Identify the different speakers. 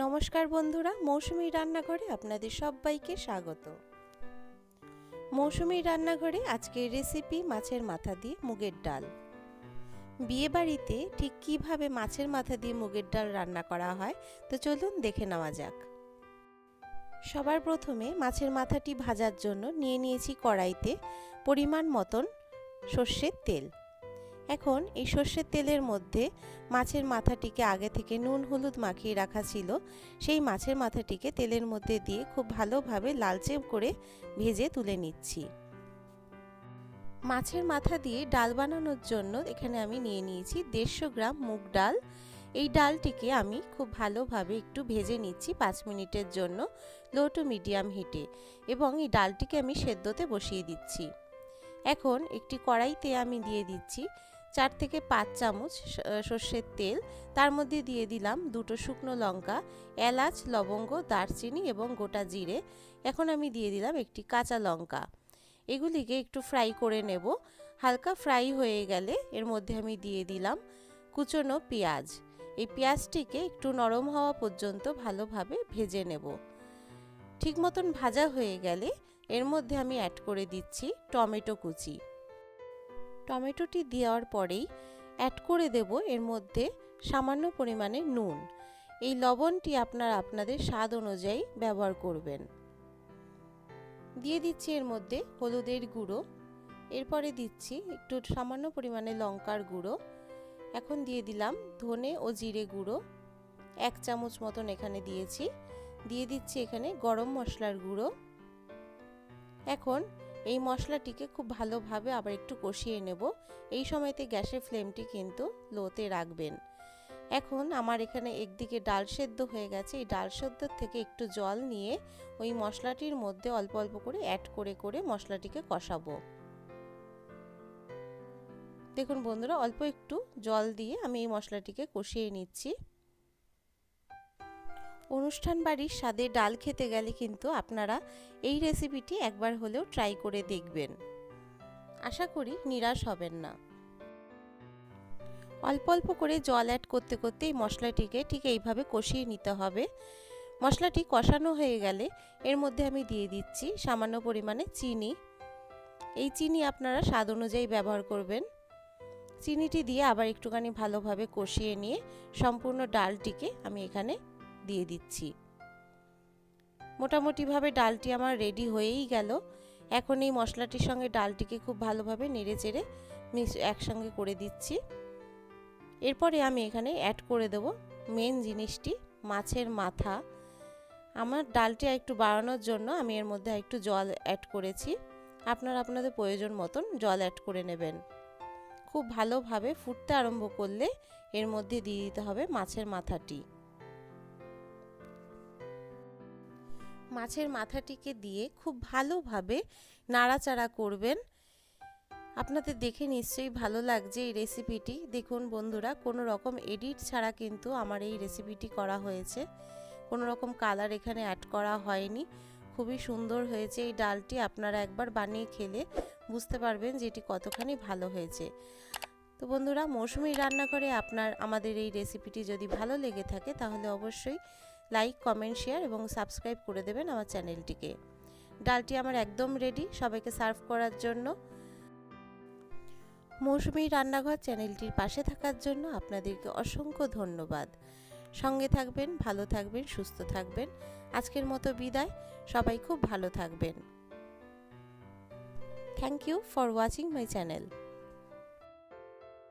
Speaker 1: নমস্কার বন্ধুরা, মৌসুমি রান্নাঘরে আপনাদের সবাইকে স্বাগত। মৌসুমি রান্নাঘরে আজকের রেসিপি মাছের মাথা দিয়ে মুগের ডাল। বিয়ে বাড়িতে ঠিক কীভাবে মাছের মাথা দিয়ে মুগের ডাল রান্না করা হয়, তো চলুন দেখে নেওয়া যাক। সবার প্রথমে মাছের মাথাটি ভাজার জন্য নিয়ে নিয়েছি কড়াইতে পরিমাণ মতন সর্ষের তেল। এখন এই সর্ষের তেলের মধ্যে মাছের মাথাটিকে আগে থেকে নুন, হলুদ মাখিয়ে রাখা ছিল। সেই মাছের মাথাটিকে তেলের মধ্যে দিয়ে খুব ভালোভাবে লালচে করে ভেজে তুলে নিচ্ছি। মাছের মাথা দিয়ে ডাল বানানোর জন্য এখানে আমি নিয়ে নিয়েছি দেড়শো গ্রাম মুগ ডাল। এই ডালটিকে আমি খুব ভালোভাবে একটু ভেজে নিচ্ছি পাঁচ মিনিটের জন্য, লো টু মিডিয়াম হিটে। এবং এই ডালটিকে আমি সেদ্ধতে বসিয়ে দিচ্ছি। এখন একটি কড়াইতে আমি দিয়ে দিচ্ছি চার থেকে পাঁচ চামচ সর্ষের তেল। তার মধ্যে দিয়ে দিলাম দুটো শুকনো লঙ্কা, এলাচ, লবঙ্গ, দারচিনি এবং গোটা জিরে। এখন আমি দিয়ে দিলাম একটি কাঁচা লঙ্কা। এগুলিকে একটু ফ্রাই করে নেব। হালকা ফ্রাই হয়ে গেলে এর মধ্যে আমি দিয়ে দিলাম কুচনো পেঁয়াজ। এই পেঁয়াজটিকে একটু নরম হওয়া পর্যন্ত ভালোভাবে ভেজে নেব। ঠিক মতন ভাজা হয়ে গেলে এর মধ্যে আমি অ্যাড করে দিচ্ছি টমেটো কুচি। টমেটোটি দেওয়ার পরেই অ্যাড করে দেব এর মধ্যে সামান্য পরিমাণে নুন। এই লবণটি আপনারা আপনাদের স্বাদ অনুযায়ী ব্যবহার করবেন। দিয়ে দিচ্ছি এর মধ্যে হলুদের গুঁড়ো। এরপরে দিচ্ছি একটু সামান্য পরিমাণে লঙ্কার গুঁড়ো। এখন দিয়ে দিলাম ধনে ও জিরে গুঁড়ো। এক চামচ মতন এখানে দিয়েছি। দিয়ে দিচ্ছি এখানে গরম মশলার গুঁড়ো। এখন এই মশলাটিকে খুব ভালোভাবে আবার একটু কষিয়ে নেব। এই সময়তে গ্যাসের ফ্লেমটি কিন্তু লোতে রাখবেন। এখন আমার এখানে একদিকে ডাল সেদ্ধ হয়ে গেছে। এই ডাল সেদ্ধ থেকে একটু জল নিয়ে ওই মশলাটির মধ্যে অল্প অল্প করে অ্যাড করে করে মশলাটিকে কষাবো। দেখুন বন্ধুরা, অল্প একটু জল দিয়ে আমি এই মশলাটিকে কষিয়ে নিচ্ছি। অনুষ্ঠান বাড়ির স্বাদে ডাল খেতে গেলে কিন্তু আপনারা এই রেসিপিটি একবার হলেও ট্রাই করে দেখবেন। আশা করি নিরাশ হবেন না। অল্প অল্প করে জল অ্যাড করতে করতে এই মশলাটিকে ঠিক এইভাবে কষিয়ে নিতে হবে। মশলাটি কষানো হয়ে গেলে এর মধ্যে আমি দিয়ে দিচ্ছি সামান্য পরিমাণে চিনি। এই চিনি আপনারা স্বাদ অনুযায়ী ব্যবহার করবেন। চিনিটি দিয়ে আবার একটুখানি ভালোভাবে কষিয়ে নিয়ে সম্পূর্ণ ডালটিকে আমি এখানে দিয়ে দিচ্ছি। মোটামুটিভাবে ডালটি আমার রেডি হয়েই গেল। এখন এই মশলাটির সঙ্গে ডালটিকে খুব ভালোভাবে নেড়ে চেড়ে মিক্স একসঙ্গে করে দিচ্ছি। এরপরে আমি এখানে অ্যাড করে দেব মেন জিনিসটি, মাছের মাথা। আমার ডালটি একটু বাড়ানোর জন্য আমি এর মধ্যে একটু জল অ্যাড করেছি। আপনারা আপনাদের প্রয়োজন মতন জল অ্যাড করে নেবেন। খুব ভালোভাবে ফুটতে আরম্ভ করলে এর মধ্যে দিয়ে দিতে হবে মাছের মাথাটি। মাছের মাথাটিকে দিয়ে খুব ভালোভাবে নাড়াচাড়া করবেন। আপনাদের দেখে নিশ্চয়ই ভালো লাগছে এই রেসিপিটি। দেখুন বন্ধুরা কোনো রকম এডিট ছাড়া কিন্তু আমার এই রেসিপিটি করা হয়েছে। কোনো রকম কালার এখানে অ্যাড করা হয়নি। খুবই সুন্দর হয়েছে এই ডালটি, আপনারা একবার বানিয়ে খেলে বুঝতে পারবেন যে এটি কতখানি ভালো হয়েছে। তো বন্ধুরা, মৌসুমি রান্নাঘরে আপনার, আমাদের এই রেসিপিটি যদি ভালো লেগে থাকে, তাহলে অবশ্যই লাইক, কমেন্ট, শেয়ার এবং সাবস্ক্রাইব করে দেবেন আমার চ্যানেলটিকে। ডালটি আমার একদম রেডি সবাইকে সার্ভ করার জন্য। মৌসুমি রান্নাঘর চ্যানেলটির পাশে থাকার জন্য আপনাদেরকে অসংখ্য ধন্যবাদ। সঙ্গে থাকবেন, ভালো থাকবেন, সুস্থ থাকবেন। আজকের মতো বিদায়, সবাই খুব ভালো থাকবেন। Thank you for watching my channel